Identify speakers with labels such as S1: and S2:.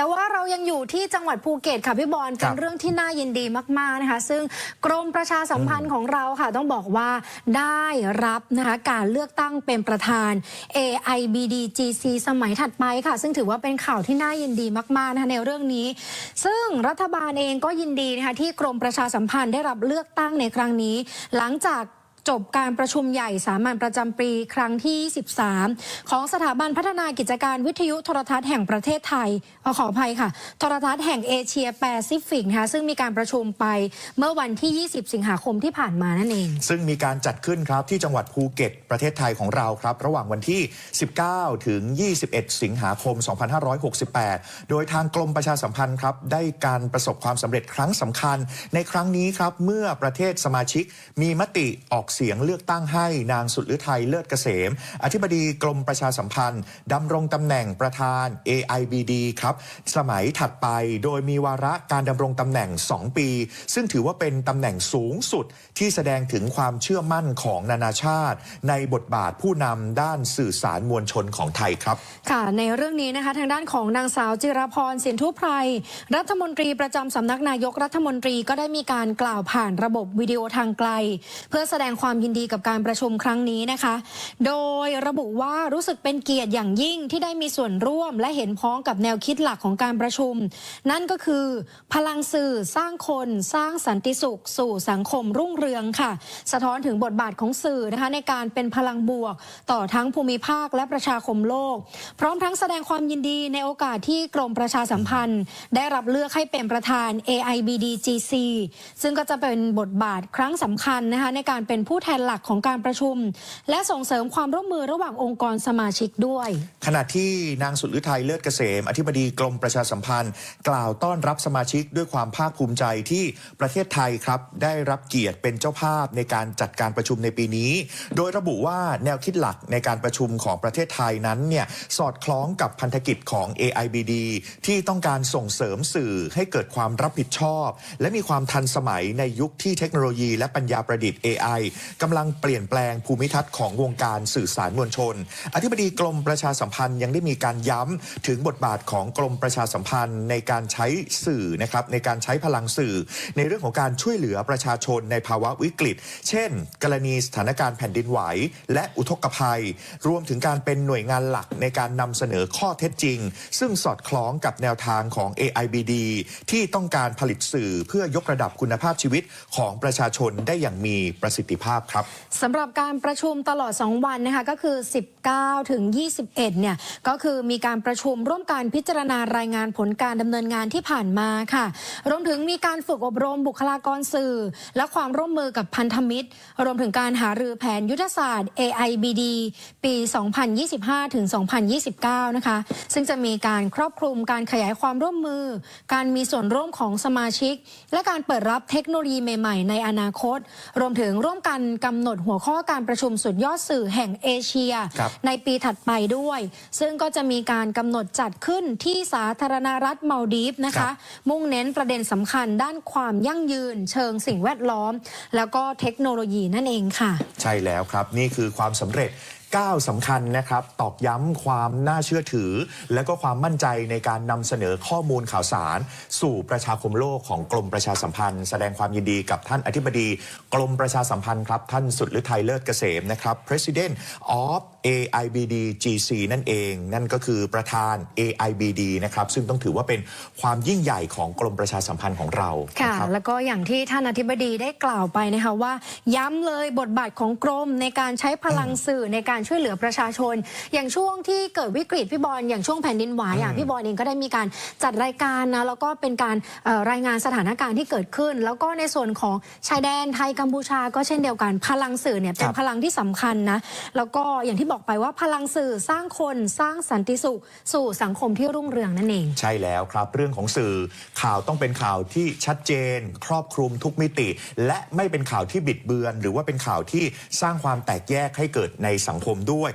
S1: แต่ว่าเรายังอยู่ที่จังหวัดภูเก็ตค่ะพี่บอล
S2: ค
S1: เป็
S2: รั
S1: น
S2: บ
S1: เรื่องที่น่ายินดีมากๆนะคะ ซึ่งกรมประชาสัมพันธ์ของเราค่ะ ต้องบอกว่าได้รับนะคะการเลือกตั้งเป็นประธาน AIBD GC สมัยถัดไปค่ะ ซึ่งถือว่าเป็นข่าวที่น่ายินดีมากๆนะคะในเรื่องนี้ ซึ่งรัฐบาลเองก็ยินดีนะคะที่กรมประชาสัมพันธ์ได้รับเลือกตั้งในครั้งนี้ หลังจาก จบการประชุมใหญ่สามัญประจำปีครั้งที่ 13 ของสถาบันพัฒนากิจการวิทยุโทรทัศน์แห่งประเทศไทยเอ่อขออภัยค่ะ โทรทัศน์แห่งเอเชียแปซิฟิกนะคะซึ่งมีการประชุมไปเมื่อวันที่ 20 สิงหาคมที่ผ่านมานั่นเอง
S2: ซึ่งมีการจัดขึ้นครับที่จังหวัดภูเก็ตประเทศไทยของเราครับ ระหว่างวันที่ 19 ถึง 21 สิงหาคม 2568 โดยทางกรมประชาสัมพันธ์ครับได้การประสบความสำเร็จครั้งสำคัญ ในครั้งนี้ครับเมื่อประเทศสมาชิกมีมติออกเสียงเลือกตั้งให้นางสุดฤทัยเลิศเกษม อธิบดีกรมประชาสัมพันธ์ดำรงตำแหน่งประธาน AIBD ครับ สมัยถัดไปโดยมีวาระการดำรงตำแหน่ง 2 ปี ซึ่งถือว่าเป็นตำแหน่งสูงสุดที่แสดงถึงความเชื่อมั่นของนานาชาติ ในบทบาทผู้นำด้านสื่อสารมวลชนของไทยครับ
S1: ค่ะ ในเรื่องนี้นะคะทางด้านของนางสาวจิรพรสินทุพไพรรัฐมนตรีประจำสำนักนายกรัฐมนตรีก็ได้มีการกล่าวผ่านระบบวิดีโอทางไกล เพื่อแสดงความยินดีกับการประชุมครั้งนี้นะคะ โดยระบุว่ารู้สึกเป็นเกียรติอย่างยิ่งที่ได้มีส่วนร่วมและเห็นพ้องกับแนวคิดหลักของการประชุม นั่นก็คือ พลังสื่อสร้างคน สร้างสันติสุข สู่สังคมรุ่งเรืองค่ะ สะท้อนถึงบทบาทของสื่อนะคะในการเป็นพลังบวก ต่อทั้งภูมิภาคและประชาคมโลก พร้อมทั้งแสดงความยินดีในโอกาสที่กรมประชาสัมพันธ์ ได้รับเลือกให้เป็นประธาน AIBD GC ซึ่งก็จะเป็นบทบาทครั้งสำคัญนะคะในการเป็นผู้แทนหลักของการประชุม และส่งเสริมความร่วมมือระหว่างองค์กรสมาชิกด้วย
S2: ขณะที่นางสุดฤทัยเลิศเกษม อธิบดีกรมประชาสัมพันธ์ กล่าวต้อนรับสมาชิกด้วยความภาคภูมิใจที่ประเทศไทยครับได้รับเกียรติเป็นเจ้าภาพในการจัดการประชุมในปีนี้ โดยระบุว่าแนวคิดหลักในการประชุมของประเทศไทยนั้นเนี่ยสอดคล้องกับพันธกิจของ AIBD ที่ต้องการส่งเสริมสื่อให้เกิดความรับผิดชอบ และมีความทันสมัยในยุคที่เทคโนโลยีและปัญญาประดิษฐ์ AI กำลังเปลี่ยนแปลงภูมิทัศน์ของวงการสื่อสารมวลชน อธิบดีกรมประชาสัมพันธ์ยังได้มีการย้ำถึงบทบาทของกรมประชาสัมพันธ์ในการใช้สื่อนะครับในการใช้พลังสื่อ ในเรื่องของการช่วยเหลือประชาชนในภาวะวิกฤต เช่น กรณีสถานการณ์แผ่นดินไหว และอุทกภัย รวมถึงการเป็นหน่วยงานหลักในการนำเสนอข้อเท็จจริง ซึ่งสอดคล้องกับแนวทางของ AIBD ที่ต้องการผลิตสื่อเพื่อยกระดับคุณภาพชีวิตของประชาชนได้อย่างมีประสิทธิภาพครับ
S1: สำหรับการประชุมตลอด 2 วันนะคะก็คือ 19 ถึง 21 เนี่ยก็คือมีการประชุมร่วมการพิจารณารายงานผลการดำเนินงานที่ผ่านมาค่ะ รวมถึงมีการฝึกอบรมบุคลากรสื่อ และความร่วมมือกับพันธมิตร รวมถึงการหารือแผนยุทธศาสตร์ AIBD ปี 2025 ถึง 2029 นะคะ ซึ่งจะมีการครอบคลุมการขยายความร่วมมือ การมีส่วนร่วมของสมาชิก และการเปิดรับเทคโนโลยีใหม่ ๆ ในอนาคต รวมถึงร่วมกันกำหนดหัวข้อการประชุมสุดยอดสื่อแห่งเอเชีย
S2: ครับ
S1: ในปีถัดไปด้วย ซึ่งก็จะมีการกำหนดจัดขึ้นที่สาธารณรัฐมาลดีฟนะ
S2: ครั
S1: คะ
S2: บ
S1: มุ่งเน้นประเด็นสำคัญด้านความยั่งยืน เชิงสิ่งแวดล้อม แล้วก็เทคโนโลยีนั่นเองค่ะ
S2: ใช่แล้วครับ นี่คือความสำเร็จ ก้าวสำคัญนะครับตอกย้ำความน่าเชื่อถือ และก็ความมั่นใจในการนำเสนอข้อมูลข่าวสาร สู่ประชาคมโลกของกรมประชาสัมพันธ์ แสดงความยินดีกับท่านอธิบดี กรมประชาสัมพันธ์ครับท่านสุดฤทัยเลิศเกษมนะครับ President of AIBD GC นั่นเอง นั่นก็คือประธาน AIBD นะครับซึ่งต้องถือว่าเป็นความยิ่งใหญ่ของกรมประชาสัมพันธ์ของเรา
S1: ค่ะ
S2: นะครับ
S1: แล้วก็อย่างที่ท่านอธิบดีได้กล่าวไปนะคะว่า ย้ำเลยบทบาทของกรมในการใช้พลังสื่อในการช่วยเหลือประชาชน อย่างช่วงที่เกิดวิกฤตพี่บอลอย่างช่วงแผ่นดินไหวอะพี่บอลเองก็ได้มีการจัดรายการนะแล้วก็เป็นการเอ่อรายงานสถานการณ์ที่เกิดขึ้น แล้วก็ในส่วนของชายแดนไทยกัมพูชาก็เช่นเดียวกัน พลังสื่อเนี่ยเป็น
S2: ครับ
S1: พลังที่สำคัญนะแล้วก็อย่างที่บอกไปว่าพลังสื่อสร้างคนสร้างสันติสุข สู่สังคมที่รุ่งเรืองนั่นเอง
S2: ใช่แล้วครับ เรื่องของสื่อข่าวต้องเป็นข่าวที่ชัดเจน ครอบคลุมทุกมิติ และไม่เป็นข่าวที่บิดเบือน หรือว่าเป็นข่าวที่สร้างความแตกแยกให้เกิดในสังคมด้วย